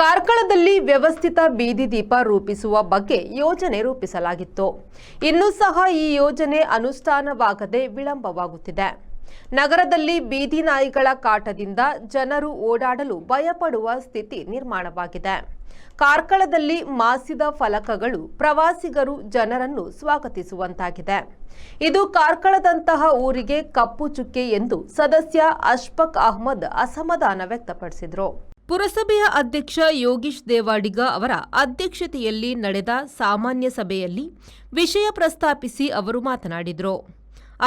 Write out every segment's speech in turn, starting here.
ಕಾರ್ಕಳದಲ್ಲಿ ವ್ಯವಸ್ಥಿತ ಬೀದಿ ದೀಪ ರೂಪಿಸುವ ಬಗ್ಗೆ ಯೋಜನೆ ರೂಪಿಸಲಾಗಿತ್ತು. ಇನ್ನೂ ಸಹ ಈ ಯೋಜನೆ ಅನುಷ್ಠಾನವಾಗದೆ ವಿಳಂಬವಾಗುತ್ತಿದೆ. ನಗರದಲ್ಲಿ ಬೀದಿ ನಾಯಿಗಳ ಕಾಟದಿಂದ ಜನರು ಓಡಾಡಲು ಭಯಪಡುವ ಸ್ಥಿತಿ ನಿರ್ಮಾಣವಾಗಿದೆ. ಕಾರ್ಕಳದಲ್ಲಿ ಮಾಸಿದ ಫಲಕಗಳು ಪ್ರವಾಸಿಗರು ಜನರನ್ನು ಸ್ವಾಗತಿಸುವಂತಾಗಿದೆ. ಇದು ಕಾರ್ಕಳದಂತಹ ಊರಿಗೆ ಕಪ್ಪು ಚುಕ್ಕೆ ಎಂದು ಸದಸ್ಯ ಅಶ್ಫಕ್ ಅಹ್ಮದ್ ಅಸಮಾಧಾನ ವ್ಯಕ್ತಪಡಿಸಿದರು. ಪುರಸಭೆಯ ಅಧ್ಯಕ್ಷ ಯೋಗೀಶ್ ದೇವಾಡಿಗ ಅವರ ಅಧ್ಯಕ್ಷತೆಯಲ್ಲಿ ನಡೆದ ಸಾಮಾನ್ಯ ಸಭೆಯಲ್ಲಿ ವಿಷಯ ಪ್ರಸ್ತಾಪಿಸಿ ಅವರು ಮಾತನಾಡಿದರು.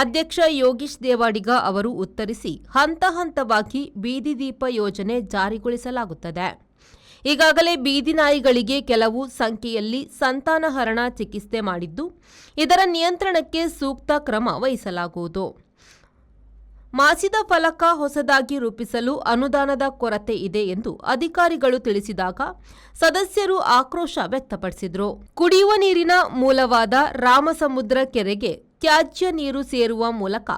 ಅಧ್ಯಕ್ಷ ಯೋಗೀಶ್ ದೇವಾಡಿಗ ಅವರು ಉತ್ತರಿಸಿ, ಹಂತ ಹಂತವಾಗಿ ಬೀದಿ ದೀಪ ಯೋಜನೆ ಜಾರಿಗೊಳಿಸಲಾಗುತ್ತದೆ. ಈಗಾಗಲೇ ಬೀದಿ ನಾಯಿಗಳಿಗೆ ಕೆಲವು ಸಂಖ್ಯೆಯಲ್ಲಿ ಸಂತಾನಹರಣ ಚಿಕಿತ್ಸೆ ಮಾಡಿದ್ದು, ಇದರ ನಿಯಂತ್ರಣಕ್ಕೆ ಸೂಕ್ತ ಕ್ರಮ ವಹಿಸಲಾಗುವುದು. ಮಾಸಿದ ಫಲಕ ಹೊಸದಾಗಿ ರೂಪಿಸಲು ಅನುದಾನದ ಕೊರತೆ ಇದೆ ಎಂದು ಅಧಿಕಾರಿಗಳು ತಿಳಿಸಿದಾಗ ಸದಸ್ಯರು ಆಕ್ರೋಶ ವ್ಯಕ್ತಪಡಿಸಿದರು. ಕುಡಿಯುವ ನೀರಿನ ಮೂಲವಾದ ರಾಮಸಮುದ್ರ ಕೆರೆಗೆ ತ್ಯಾಜ್ಯ ನೀರು ಸೇರುವ ಮೂಲಕ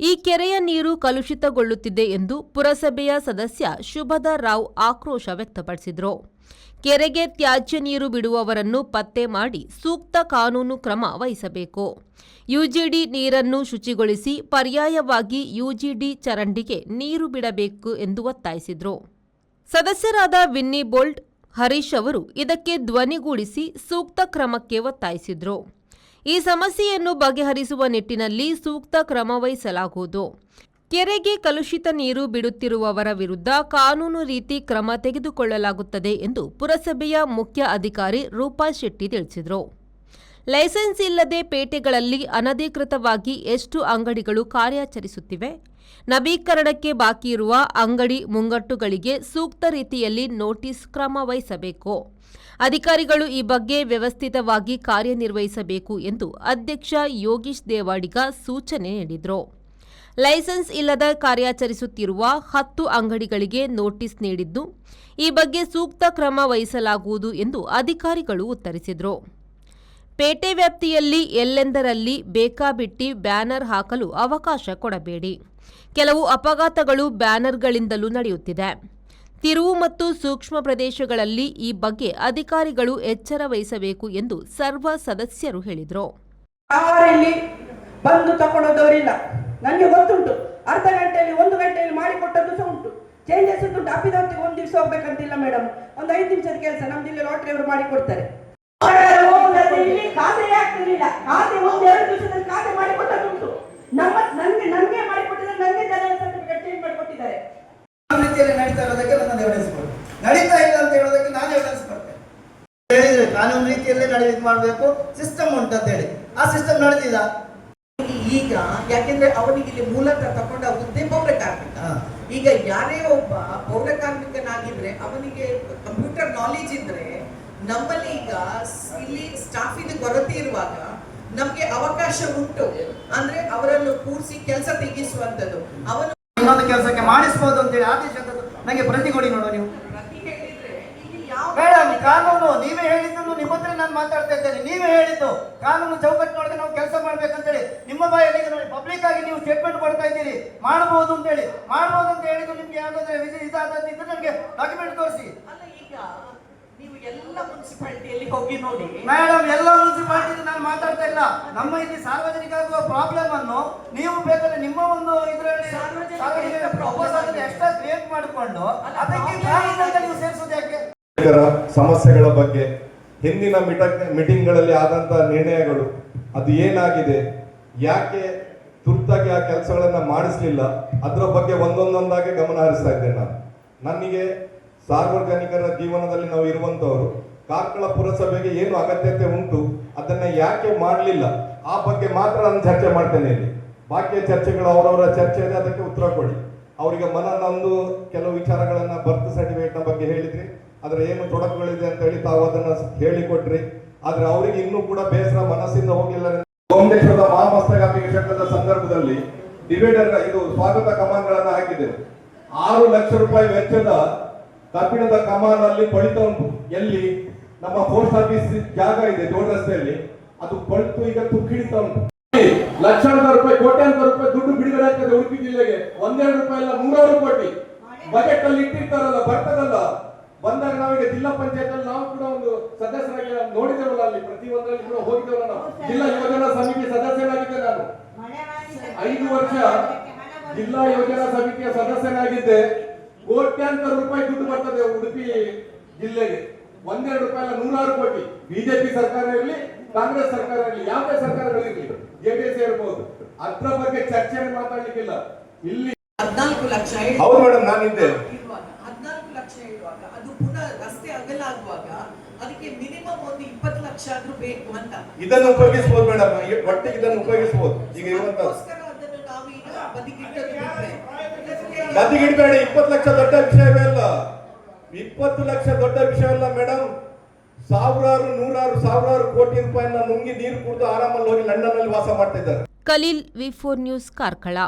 ಈ ಕೆರೆಯ ನೀರು ಕಲುಷಿತಗೊಳ್ಳುತ್ತಿದೆ ಎಂದು ಪುರಸಭೆಯ ಸದಸ್ಯ ಶುಭದ ರಾವ್ ಆಕ್ರೋಶ ವ್ಯಕ್ತಪಡಿಸಿದರು. ಕೆರೆಗೆ ತ್ಯಾಜ್ಯ ನೀರು ಬಿಡುವವರನ್ನು ಪತ್ತೆ ಮಾಡಿ ಸೂಕ್ತ ಕಾನೂನು ಕ್ರಮ ವಹಿಸಬೇಕು. ಯುಜಿಡಿ ನೀರನ್ನು ಶುಚಿಗೊಳಿಸಿ ಪರ್ಯಾಯವಾಗಿ ಯುಜಿಡಿ ಚರಂಡಿಗೆ ನೀರು ಬಿಡಬೇಕು ಎಂದು ಒತ್ತಾಯಿಸಿದರು. ಸದಸ್ಯರಾದ ವಿನ್ನಿ ಬೋಲ್ಟ್, ಹರೀಶ್ ಅವರು ಇದಕ್ಕೆ ಧ್ವನಿಗೂಡಿಸಿ ಸೂಕ್ತ ಕ್ರಮಕ್ಕೆ ಒತ್ತಾಯಿಸಿದರು. ಈ ಸಮಸ್ಯೆಯನ್ನು ಬಗೆಹರಿಸುವ ನಿಟ್ಟಿನಲ್ಲಿ ಸೂಕ್ತ ಕ್ರಮ ವಹಿಸಲಾಗುವುದು. ಕೆರೆಗೆ ಕಲುಷಿತ ನೀರು ಬಿಡುತ್ತಿರುವವರ ವಿರುದ್ಧ ಕಾನೂನು ರೀತಿ ಕ್ರಮ ತೆಗೆದುಕೊಳ್ಳಲಾಗುತ್ತದೆ ಎಂದು ಪುರಸಭೆಯ ಮುಖ್ಯ ಅಧಿಕಾರಿ ರೂಪಾ ಶೆಟ್ಟಿ ತಿಳಿಸಿದರು. ಲೈಸೆನ್ಸ್ ಇಲ್ಲದೆ ಪೇಟೆಗಳಲ್ಲಿ ಅನಧಿಕೃತವಾಗಿ ಎಷ್ಟು ಅಂಗಡಿಗಳು ಕಾರ್ಯಾಚರಿಸುತ್ತಿವೆ? ನವೀಕರಣಕ್ಕೆ ಬಾಕಿ ಇರುವ ಅಂಗಡಿ ಮುಂಗಟ್ಟುಗಳಿಗೆ ಸೂಕ್ತ ರೀತಿಯಲ್ಲಿ ನೋಟಿಸ್ ಕ್ರಮ ವಹಿಸಬೇಕು. ಅಧಿಕಾರಿಗಳು ಈ ಬಗ್ಗೆ ವ್ಯವಸ್ಥಿತವಾಗಿ ಕಾರ್ಯನಿರ್ವಹಿಸಬೇಕು ಎಂದು ಅಧ್ಯಕ್ಷ ಯೋಗೀಶ್ ದೇವಾಡಿಗ ಸೂಚನೆ ನೀಡಿದರು. ಲೈಸೆನ್ಸ್ ಇಲ್ಲದ ಕಾರ್ಯಾಚರಿಸುತ್ತಿರುವ ಹತ್ತು ಅಂಗಡಿಗಳಿಗೆ ನೋಟಿಸ್ ನೀಡಿದ್ದು, ಈ ಬಗ್ಗೆ ಸೂಕ್ತ ಕ್ರಮ ವಹಿಸಲಾಗುವುದು ಎಂದು ಅಧಿಕಾರಿಗಳು ಉತ್ತರಿಸಿದರು. ಪೇಟೆ ವ್ಯಾಪ್ತಿಯಲ್ಲಿ ಎಲ್ಲೆಂದರಲ್ಲಿ ಬೇಕಾಬಿಟ್ಟಿ ಬ್ಯಾನರ್ ಹಾಕಲು ಅವಕಾಶ ಕೊಡಬೇಡಿ. ಕೆಲವು ಅಪಘಾತಗಳು ಬ್ಯಾನರ್ಗಳಿಂದಲೂ ನಡೆಯುತ್ತಿದೆ. ತಿರುವು ಮತ್ತು ಸೂಕ್ಷ್ಮ ಪ್ರದೇಶಗಳಲ್ಲಿ ಈ ಬಗ್ಗೆ ಅಧಿಕಾರಿಗಳು ಎಚ್ಚರ ವಹಿಸಬೇಕು ಎಂದು ಸರ್ವ ಸದಸ್ಯರು ಹೇಳಿದರು. ಬಂದು ನನಗೆ ಗೊತ್ತುಂಟು. ಅರ್ಧ ಗಂಟೆಯಲ್ಲಿ ಒಂದು ಗಂಟೆಯಲ್ಲಿ ಮಾಡಿಕೊಟ್ಟದ್ದು ಸಹ ಉಂಟು. ಚೇಂಜಸ್ ಉಂಟು ಅಪ್ಪಿದವತ್ತಿಗೆ ಒಂದು ದಿವಸ ಹೋಗ್ಬೇಕಂತಿಲ್ಲ ಮೇಡಮ್ ಒಂದು ಐದು ನಿಮಿಷದ ಕೆಲಸ. ನಮ್ದು ಇಲ್ಲಿ ಲಾಟ್ರಿ ಅವರು ಮಾಡಿಕೊಡ್ತಾರೆ. ಕೊಡ್ತಾರೆ ಖಾತೆ ಆಗ್ತಿರ್ಲಿಲ್ಲ. ಖಾತೆ ಒಂದು ಎರಡು ದಿವಸದಲ್ಲಿ ಖಾತೆ ಮಾಡಿಕೊಟ್ಟದ್ದುಂಟು ನಮ್ಮ ನನ್ಗೆ ನನಗೆ ಮಾಡಿಕೊಟ್ಟಿದ್ದಾರೆ ನನಗೆ ಜನರ ಸರ್ಟಿಫಿಕೇಟ್ ಚೇಂಜ್ ಮಾಡಿಕೊಟ್ಟಿದ್ದಾರೆ. ರೀತಿಯಲ್ಲಿ ನಡೀತಾ ಇರೋದಕ್ಕೆ ನನ್ನ ಎವಿಡೆನ್ಸ್ ಕೊಡಿ ನಡೀತಾ ಇಲ್ಲ ಅಂತ ಹೇಳೋದಕ್ಕೆ ನಾನು ಎವಿಡೆನ್ಸ್ ಕೊಡ್ತೇನೆ ಹೇಳಿದ್ರೆ ಕಾನೂನು ರೀತಿಯಲ್ಲೇ ನಡೆ ಇದು ಮಾಡಬೇಕು. ಸಿಸ್ಟಮ್ ಉಂಟು ಅಂತ ಹೇಳಿ. ಆ ಸಿಸ್ಟಮ್ ನಡೆದಿಲ್ಲ ಈಗ ಯಾಕೆಂದ್ರೆ ಅವನಿಗೆ ಇಲ್ಲಿ ಮೂಲತಃ ತಕೊಂಡ ಹುದ್ದೆ ಪೌರ ಕಾರ್ಮಿಕ. ಈಗ ಯಾರೇ ಒಬ್ಬ ಪೌರ ಕಾರ್ಮಿಕನಾಗಿದ್ರೆ ಅವನಿಗೆ ಕಂಪ್ಯೂಟರ್ ನಾಲೆಜ್ ಇದ್ರೆ ನಮ್ಮಲ್ಲಿ ಈಗ ಇಲ್ಲಿ ಸ್ಟಾಫಿನ ಕೊರತೆ ಇರುವಾಗ ನಮ್ಗೆ ಅವಕಾಶ ಉಂಟು. ಅಂದ್ರೆ ಅವರನ್ನು ಕೂರಿಸಿ ಕೆಲಸ ತೆಗಿಸುವಂತದ್ದು ಅವನು ಇನ್ನೊಂದು ಕೆಲಸಕ್ಕೆ ಮಾಡಿಸಬಹುದು ಅಂತ ಹೇಳಿ ಆದೇಶ ನನಗೆ ಪ್ರತಿ ಕೊಡಿ ನೋಡೋ ನೀವು. ಪ್ರತಿ ಹೇಳಿದ್ರೆ ಇಲ್ಲಿ ಯಾವ ನೀವೇ ಹೇಳಿದ್ದು ನಿಮ್ಮ ಹತ್ರ ನಾನು ಮಾತಾಡ್ತಾ ಇದ್ದೇನೆ. ನೀವೇ ಹೇಳಿದ್ದು ಕಾನೂನು ಚೌಕಟ್ಟು ನೋಡಿದ್ರೆ ನಾವು ಕೆಲಸ ಮಾಡ್ಬೇಕಂತೇಳಿ. ನಿಮ್ಮ ಬಾಯಲ್ಲಿ ನೋಡಿ ಪಬ್ಲಿಕ್ ಆಗಿ ನೀವು ಸ್ಟೇಟ್ಮೆಂಟ್ ಕೊಡ್ತಾ ಇದ್ದೀರಿ. ಮಾಡಬಹುದು ಅಂತ ಹೇಳಿ. ಮಾಡಬಹುದು ಅಂತ ಹೇಳಿದ್ರು ನಿಮ್ಗೆ ಯಾವ್ದಾದ್ರೆ ವಿಧಿ ಇದಾದ್ರೆ ನನಗೆ ಡಾಕ್ಯುಮೆಂಟ್ ತೋರಿಸಿ. ಅಲ್ಲ ಈಗ ನೀವು ಎಲ್ಲ ಮುನ್ಸಿಪಾಲಿಟಿಯಲ್ಲಿ ಹೋಗಿ ನೋಡಿ. ಮೇಡಮ್ ಎಲ್ಲ ಮುನ್ಸಿಪಾಲಿಟಿ ನಾನು ಮಾತಾಡ್ತಾ ಇಲ್ಲ. ನಮ್ಮ ಇಲ್ಲಿ ಸಾರ್ವಜನಿಕ ಆಗುವ ಪ್ರಾಬ್ಲಮ್ ಅನ್ನು ನೀವು ಬೇಕಾದ್ರೆ ನಿಮ್ಮ ಒಂದು ಇದರಲ್ಲಿ ಸಾರ್ವಜನಿಕ ಪ್ರಪೋಸಲ್ ಎಕ್ಸ್ಟ್ರಾ ಕ್ರಿಯೇಟ್ ಮಾಡಿಕೊಂಡು ಅದಕ್ಕೆ ನೀವು ಸೇರಿಸೋದು ಸಮಸ್ಯೆಗಳ ಬಗ್ಗೆ ಹಿಂದಿನ ಮಿಟ, ಮೀಟಿಂಗ್ಗಳಲ್ಲಿ ಆದಂತಹ ನಿರ್ಣಯಗಳು, ಅದು ಏನಾಗಿದೆ? ಯಾಕೆ ತುರ್ತಾಗಿ ಆ ಕೆಲಸಗಳನ್ನ ಮಾಡಿಸ್ಲಿಲ್ಲ? ಅದರ ಬಗ್ಗೆ ಒಂದೊಂದೊಂದಾಗಿ ಗಮನ ಹರಿಸ್ತಾ ಇದ್ದೇನೆ ನಾನು. ನನಗೆ ಸಾರ್ವಜನಿಕರ ಜೀವನದಲ್ಲಿ ನಾವು ಇರುವಂತವರು, ಕಾರ್ಕಳ ಪುರಸಭೆಗೆ ಏನು ಅಗತ್ಯತೆ ಉಂಟು, ಅದನ್ನ ಯಾಕೆ ಮಾಡಲಿಲ್ಲ? ಆ ಬಗ್ಗೆ ಮಾತ್ರ ನಾನು ಚರ್ಚೆ ಮಾಡ್ತೇನೆ ಇಲ್ಲಿ. ಬಾಕಿಯ ಚರ್ಚೆಗಳು ಅವರವರ ಚರ್ಚೆ ಅದಕ್ಕೆ ಉತ್ತರ ಕೊಡಿ. ಅವರಿಗೆ ಮನನೊಂದು ಕೆಲವು ವಿಚಾರಗಳನ್ನ ಬರ್ತ್ ಸರ್ಟಿಫಿಕೇಟ್ ಬಗ್ಗೆ ಹೇಳಿದ್ರಿ. ಅದ್ರ ಏನು ತೊಡಕುಗಳಿದೆ ಅಂತ ಹೇಳಿ ತಾವು ಅದನ್ನ ಹೇಳಿಕೊಟ್ರಿ. ಆದ್ರೆ ಅವರಿಗೆ ಇನ್ನೂ ಕೂಡ ಬೇಸರ ಮನಸ್ಸಿಂದ ಹೋಗಿಲ್ಲ ಸೋಮೇಶ್ವರದ ಮಹಾಮಸ್ತಕಾಭಿಷೇಕದ ಸಂದರ್ಭದಲ್ಲಿ ಡಿವೈಡರ್ ಇದು ಸ್ವಾಗತ ಕಮಾನ್ಗಳನ್ನ ಹಾಕಿದೆ. ಆರು ಲಕ್ಷ ರೂಪಾಯಿ ವೆಚ್ಚದ ಕಬ್ಬಿಣದ ಕಮಾನ್ ಅಲ್ಲಿ ಪಳಿತ ಉಂಟು. ಎಲ್ಲಿ? ನಮ್ಮ ಪೋಸ್ಟ್ ಆಫೀಸ್ ಜಾಗ ಇದೆ ಜೋಡ್ ರಸ್ತೆಯಲ್ಲಿ. ಅದು ಪಳಿತು ಈಗ ತುಕ್ಕಿಡಿತಾ ಉಂಟು. ಲಕ್ಷಾಂತರ ರೂಪಾಯಿ ಕೋಟ್ಯಾಂತರ ರೂಪಾಯಿ ದುಡ್ಡು ಬಿಡುಗಡೆ ಆಗ್ತದೆ ಉಡುಪಿ ಜಿಲ್ಲೆಗೆ. ಒಂದೆರಡು ರೂಪಾಯಿ ಇಲ್ಲ ಮೂರಾರು ಕೋಟಿ. ಬಜೆಟ್ ಅಲ್ಲಿ ಇಟ್ಟಿರ್ತಾರಲ್ಲ ಬರ್ತದಲ್ಲ. ಬಂದಾಗ ನಾವೀಗ ಜಿಲ್ಲಾ ಪಂಚಾಯತ್ ಅಲ್ಲಿ ನಾವು ಕೂಡ ಒಂದು ಸದಸ್ಯರಾಗಿ ನೋಡಿದೇವಲ್ಲ ಅಲ್ಲಿ ಪ್ರತಿಯೊಂದರಲ್ಲಿ ಕೂಡ ಹೋಗಿದ್ದೇವಲ್ಲ ನಾವು. ಜಿಲ್ಲಾ ಯೋಜನಾ ಸಮಿತಿ ಸದಸ್ಯನಾಗಿದ್ದೆ ನಾನು. ಐದು ವರ್ಷ ಜಿಲ್ಲಾ ಯೋಜನಾ ಸಮಿತಿಯ ಸದಸ್ಯನಾಗಿದ್ದೆ. ಕೋಟ್ಯಾಂತರ ರೂಪಾಯಿ ದುಡ್ಡು ಬರ್ತದೆ ಉಡುಪಿ ಜಿಲ್ಲೆಗೆ. ಒಂದೆರಡು ರೂಪಾಯಿ ಅಲ್ಲ ನೂರಾರು ಕೋಟಿ. ಬಿಜೆಪಿ ಸರ್ಕಾರ ಇರಲಿ ಕಾಂಗ್ರೆಸ್ ಸರ್ಕಾರ ಇರಲಿ ಯಾವುದೇ ಸರ್ಕಾರಗಳಿರಲಿ ಜೆಡಿಎಸ್ ಇರಬಹುದು ಅದ್ರ ಬಗ್ಗೆ ಚರ್ಚೆ ಮಾತಾಡ್ಲಿಕ್ಕಿಲ್ಲ. ಇಲ್ಲಿ ಹದಿನಾಲ್ಕು ಲಕ್ಷ ಹೌದು ಮೇಡಮ್ ನಾನಿದ್ದೆ. ಒಂದು ಇಪ್ಪತ್ತು ಲಕ್ಷ ಆದ್ರೂ ಬೇಕು ಅಂತ. ಇದನ್ನು ಉಪಯೋಗಿಸಬಹುದು ಮೇಡಮ್. ಒಟ್ಟಿಗೆ ಇದನ್ನು ಉಪಯೋಗಿಸಬಹುದು ಈಗ ಇರುವಂತ ಅದಕ್ಕೋಸ್ಕರ ಅದನ್ನು ನಾವೀಗ ಬದಿಗಿಟ್ಟದ್ದು ಬಿಟ್ರೆ. ಇದಕ್ಕೆ ಇಪ್ಪತ್ತು ಲಕ್ಷ ದೊಡ್ಡ ವಿಷಯವೇ ಅಲ್ಲ. ಇಪ್ಪತ್ತು ಲಕ್ಷ ದೊಡ್ಡ ವಿಷಯವಲ್ಲ ಮೇಡಮ್. ಸಾವಿರಾರು ನೂರಾರು ಸಾವಿರಾರು ಕೋಟಿ ರೂಪಾಯಿನ ನುಂಗಿ ನೀರು ಕುಡಿದು ಆರಾಮಲ್ಲಿ ಹೋಗಿ ಲಂಡನ್ ಅಲ್ಲಿ ವಾಸ ಮಾಡ್ತಾ ಇದ್ದಾರೆ. Khaleel V four news Karkala.